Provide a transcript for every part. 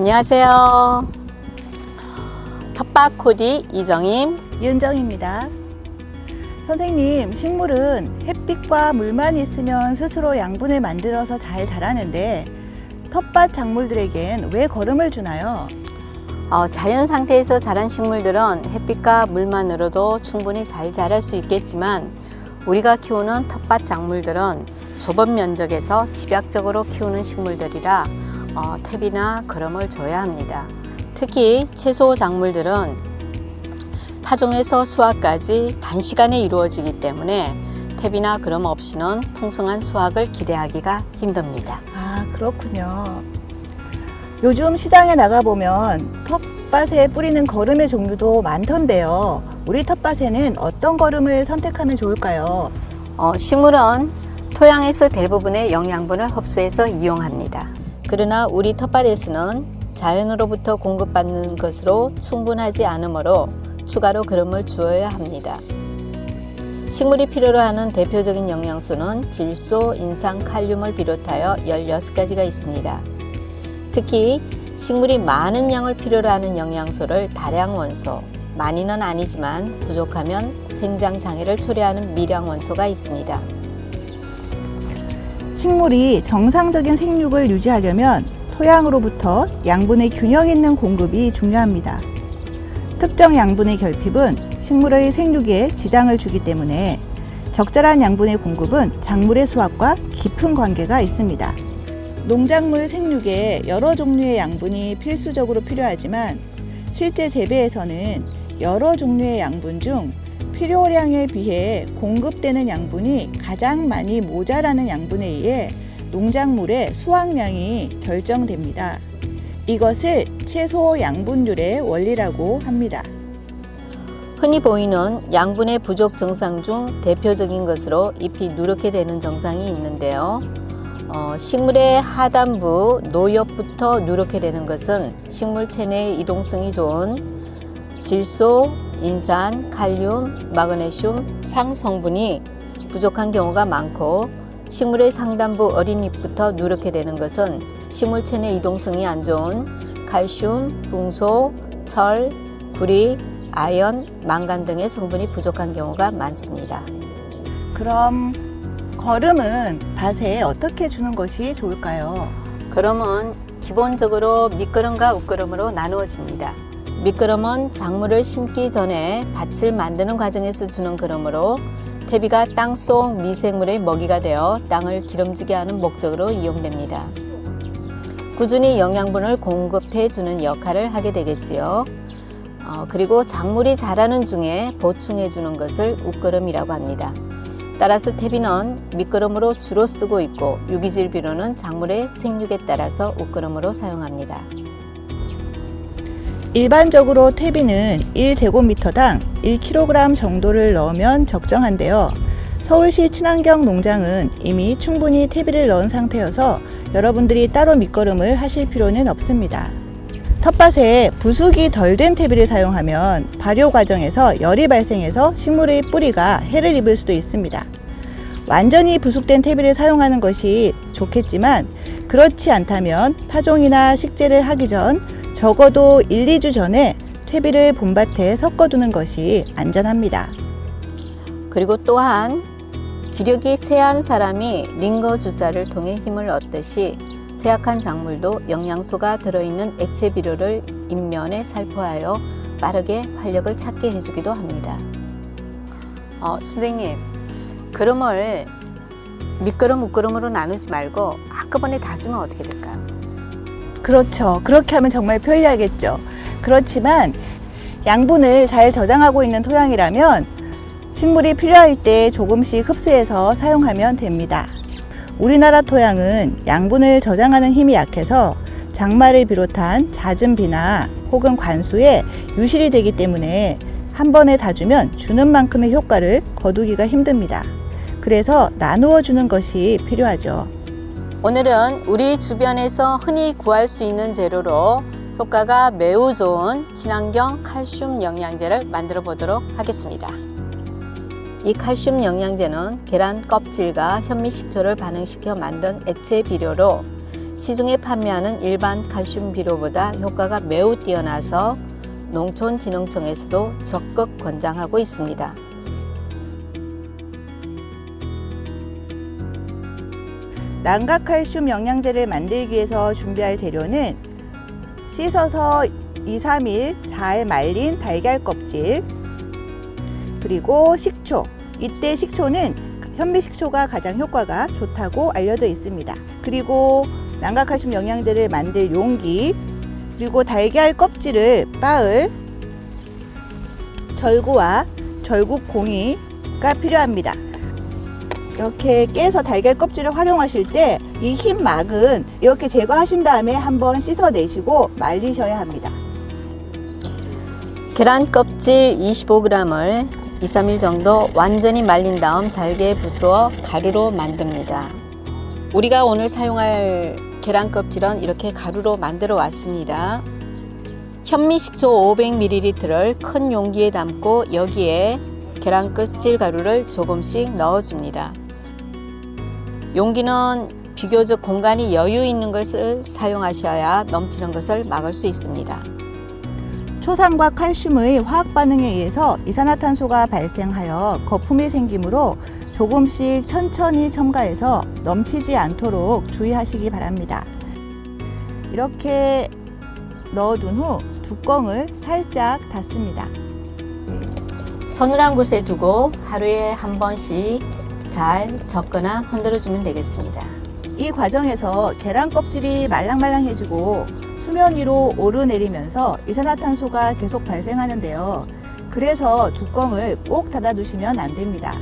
안녕하세요. 텃밭 코디 이정임. 이은정입니다. 선생님, 식물은 햇빛과 물만 있으면 스스로 양분을 만들어서 잘 자라는데 텃밭 작물들에겐 왜 거름을 주나요? 어, 자연 상태에서 자란 식물들은 햇빛과 물만으로도 충분히 잘 자랄 수 있겠지만 우리가 키우는 텃밭 작물들은 좁은 면적에서 집약적으로 키우는 식물들이라 어, 탭이나 거름을 줘야 합니다. 특히 채소 작물들은 파종에서 수확까지 단시간에 이루어지기 때문에 탭이나 거름 없이는 풍성한 수확을 기대하기가 힘듭니다. 아, 그렇군요. 요즘 시장에 나가보면 텃밭에 뿌리는 거름의 종류도 많던데요. 우리 텃밭에는 어떤 거름을 선택하면 좋을까요? 어, 식물은 토양에서 대부분의 영양분을 흡수해서 이용합니다. 그러나 우리 텃밭에서는 자연으로부터 공급받는 것으로 충분하지 않으므로 추가로 그름을 주어야 합니다. 식물이 필요로 하는 대표적인 영양소는 질소, 인산, 칼륨을 비롯하여 16가지가 있습니다. 특히 식물이 많은 양을 필요로 하는 영양소를 다량 원소, 많이는 아니지만 부족하면 생장 장애를 초래하는 미량 원소가 있습니다. 식물이 정상적인 생육을 유지하려면 토양으로부터 양분의 균형 있는 공급이 중요합니다. 특정 양분의 결핍은 식물의 생육에 지장을 주기 때문에 적절한 양분의 공급은 작물의 수확과 깊은 관계가 있습니다. 농작물 생육에 여러 종류의 양분이 필수적으로 필요하지만 실제 재배에서는 여러 종류의 양분 중 필요량에 비해 공급되는 양분이 가장 많이 모자라는 양분에 의해 농작물의 수확량이 결정됩니다. 이것을 채소 양분율의 원리라고 합니다. 흔히 보이는 양분의 부족 증상 중 대표적인 것으로 잎이 누렇게 되는 증상이 있는데요. 어, 식물의 하단부 노엽부터 누렇게 되는 것은 식물 체내의 이동성이 좋은 질소, 인산, 칼륨, 마그네슘, 황 성분이 부족한 경우가 많고 식물의 상단부 어린 잎부터 누렇게 되는 것은 식물 체 내 이동성이 안 좋은 칼슘, 붕소, 철, 구리, 아연, 망간 등의 성분이 부족한 경우가 많습니다. 그럼 거름은 밭에 어떻게 주는 것이 좋을까요? 그럼은 기본적으로 밑거름과 웃거름으로 나누어집니다. 밑거름은 작물을 심기 전에 밭을 만드는 과정에서 주는 거름으로 태비가 땅속 미생물의 먹이가 되어 땅을 기름지게 하는 목적으로 이용됩니다. 꾸준히 영양분을 공급해 주는 역할을 하게 되겠지요. 어, 그리고 작물이 자라는 중에 보충해 주는 것을 웃거름이라고 합니다. 따라서 태비는 밑거름으로 주로 쓰고 있고 유기질 비료는 작물의 생육에 따라서 웃거름으로 사용합니다. 일반적으로 퇴비는 1제곱미터당 1kg 정도를 넣으면 적정한데요. 서울시 친환경 농장은 이미 충분히 퇴비를 넣은 상태여서 여러분들이 따로 밑거름을 하실 필요는 없습니다. 텃밭에 부숙이 덜 된 퇴비를 사용하면 발효 과정에서 열이 발생해서 식물의 뿌리가 해를 입을 수도 있습니다. 완전히 부숙된 퇴비를 사용하는 것이 좋겠지만 그렇지 않다면 파종이나 식재를 하기 전 적어도 1, 2주 전에 퇴비를 봄밭에 섞어두는 것이 안전합니다. 그리고 또한 기력이 세한 사람이 링거 주사를 통해 힘을 얻듯이 쇠약한 작물도 영양소가 들어있는 액체 비료를 잎면에 살포하여 빠르게 활력을 찾게 해주기도 합니다. 어, 선생님, 그름을 밑그름, 웃그름으로 나누지 말고 한꺼번에 다 주면 어떻게 될까요? 그렇죠. 그렇게 하면 정말 편리하겠죠. 그렇지만 양분을 잘 저장하고 있는 토양이라면 식물이 필요할 때 조금씩 흡수해서 사용하면 됩니다. 우리나라 토양은 양분을 저장하는 힘이 약해서 장마를 비롯한 잦은 비나 혹은 관수에 유실이 되기 때문에 한 번에 다 주면 주는 만큼의 효과를 거두기가 힘듭니다. 그래서 나누어 주는 것이 필요하죠. 오늘은 우리 주변에서 흔히 구할 수 있는 재료로 효과가 매우 좋은 친환경 칼슘 영양제를 만들어 보도록 하겠습니다. 이 칼슘 영양제는 계란 껍질과 현미 식초를 반응시켜 만든 액체 비료로 시중에 판매하는 일반 칼슘 비료보다 효과가 매우 뛰어나서 농촌진흥청에서도 적극 권장하고 있습니다. 난각칼슘 영양제를 만들기 위해서 준비할 재료는 씻어서 2, 3일 잘 말린 달걀 껍질 그리고 식초. 이때 식초는 현미식초가 가장 효과가 좋다고 알려져 있습니다. 그리고 난각칼슘 영양제를 만들 용기 그리고 달걀 껍질을 빻을 절구와 절구 공이가 필요합니다 이렇게 깨서 달걀 껍질을 활용하실 때 이 흰 막은 이렇게 제거하신 다음에 한번 씻어내시고 말리셔야 합니다. 계란 껍질 25g을 2, 3일 정도 완전히 말린 다음 잘게 부수어 가루로 만듭니다. 우리가 오늘 사용할 계란 껍질은 이렇게 가루로 만들어 왔습니다. 현미식초 500ml를 큰 용기에 담고 여기에 계란 껍질 가루를 조금씩 넣어줍니다. 용기는 비교적 공간이 여유 있는 것을 사용하셔야 넘치는 것을 막을 수 있습니다. 초산과 칼슘의 화학 반응에 의해서 이산화탄소가 발생하여 거품이 생기므로 조금씩 천천히 첨가해서 넘치지 않도록 주의하시기 바랍니다. 이렇게 넣어둔 후 뚜껑을 살짝 닫습니다. 서늘한 곳에 두고 하루에 한 번씩 잘 적거나 흔들어주면 되겠습니다. 이 과정에서 계란 껍질이 말랑말랑해지고 수면 위로 오르내리면서 이산화탄소가 계속 발생하는데요. 그래서 뚜껑을 꼭 닫아두시면 안 됩니다.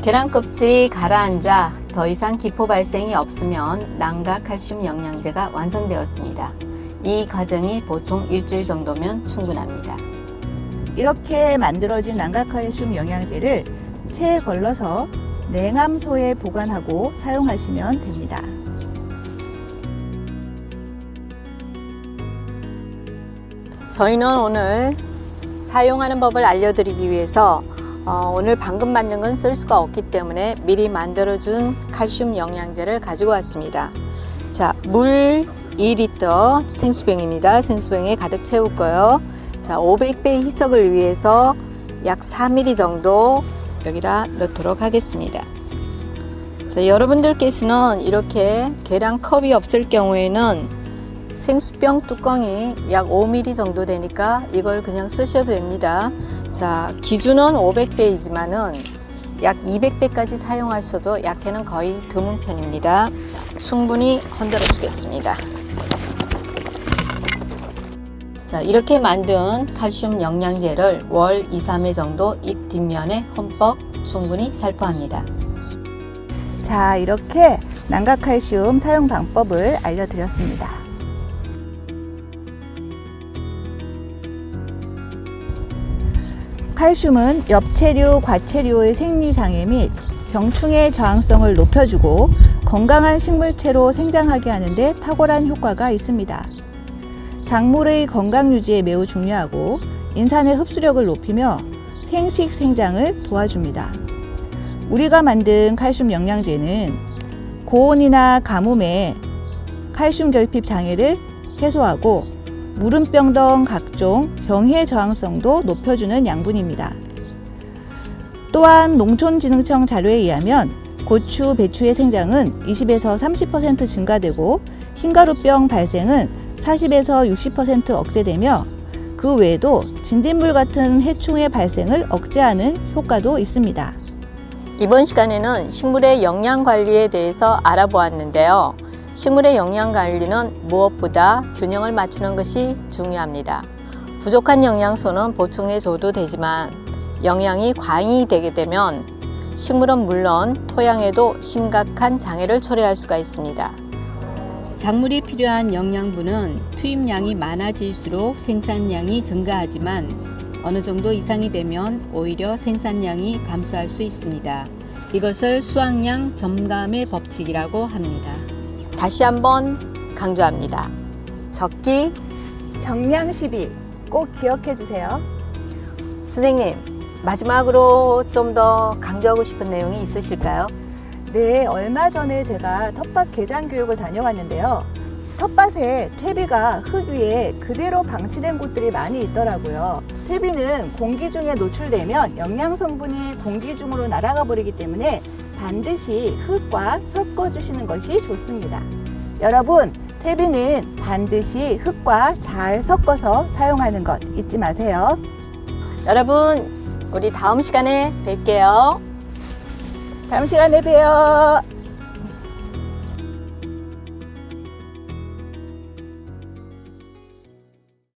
계란 껍질이 가라앉아 더 이상 기포 발생이 없으면 난과 칼슘 영양제가 완성되었습니다. 이 과정이 보통 일주일 정도면 충분합니다. 이렇게 만들어진 난각칼슘 영양제를 체에 걸러서 냉암소에 보관하고 사용하시면 됩니다. 저희는 오늘 사용하는 법을 알려드리기 위해서 어, 오늘 방금 만든 건 쓸 수가 없기 때문에 미리 만들어준 칼슘 영양제를 가지고 왔습니다. 자, 물 2리터 생수병입니다. 생수병에 가득 채울 거요. 자, 500배 희석을 위해서 약 4mm 정도 여기다 넣도록 하겠습니다. 자, 여러분들께서는 이렇게 계량 컵이 없을 경우에는 생수병 뚜껑이 약 5mm 정도 되니까 이걸 그냥 쓰셔도 됩니다. 자, 기준은 500배이지만은 약 200배까지 사용하셔도 약해는 거의 드문 편입니다. 자, 충분히 흔들어 주겠습니다. 자, 이렇게 만든 칼슘 영양제를 월 2, 3회 정도 잎 뒷면에 흠뻑 충분히 살포합니다. 자, 이렇게 난각칼슘 사용 방법을 알려드렸습니다. 칼슘은 엽체류, 과체류의 생리장애 및 병충해 저항성을 높여주고 건강한 식물체로 생장하게 하는데 탁월한 효과가 있습니다. 작물의 건강 유지에 매우 중요하고 인산의 흡수력을 높이며 생식 생장을 도와줍니다. 우리가 만든 칼슘 영양제는 고온이나 가뭄에 칼슘 결핍 장애를 해소하고 무름병 등 각종 병해 저항성도 높여주는 양분입니다. 또한 농촌진흥청 자료에 의하면 고추, 배추의 생장은 20에서 30% 증가되고 흰가루병 발생은 40에서 60% 억제되며 그 외에도 진딧물 같은 해충의 발생을 억제하는 효과도 있습니다. 이번 시간에는 식물의 영양 관리에 대해서 알아보았는데요. 식물의 영양 관리는 무엇보다 균형을 맞추는 것이 중요합니다. 부족한 영양소는 보충해 줘도 되지만 영양이 과잉이 되게 되면 식물은 물론 토양에도 심각한 장애를 초래할 수가 있습니다. 작물이 필요한 영양분은 투입량이 많아질수록 생산량이 증가하지만 어느 정도 이상이 되면 오히려 생산량이 감소할 수 있습니다. 이것을 수확량 점감의 법칙이라고 합니다. 다시 한번 강조합니다. 적기 정량 10일 꼭 기억해 주세요. 선생님 마지막으로 좀 더 강조하고 싶은 내용이 있으실까요? 네, 얼마 전에 제가 텃밭 개장 교육을 다녀왔는데요. 텃밭에 퇴비가 흙 위에 그대로 방치된 곳들이 많이 있더라고요. 퇴비는 공기 중에 노출되면 영양 성분이 공기 중으로 날아가 버리기 때문에 반드시 흙과 섞어 주시는 것이 좋습니다. 여러분, 퇴비는 반드시 흙과 잘 섞어서 사용하는 것 잊지 마세요. 여러분, 우리 다음 시간에 뵐게요. 다음 시간에 봬요.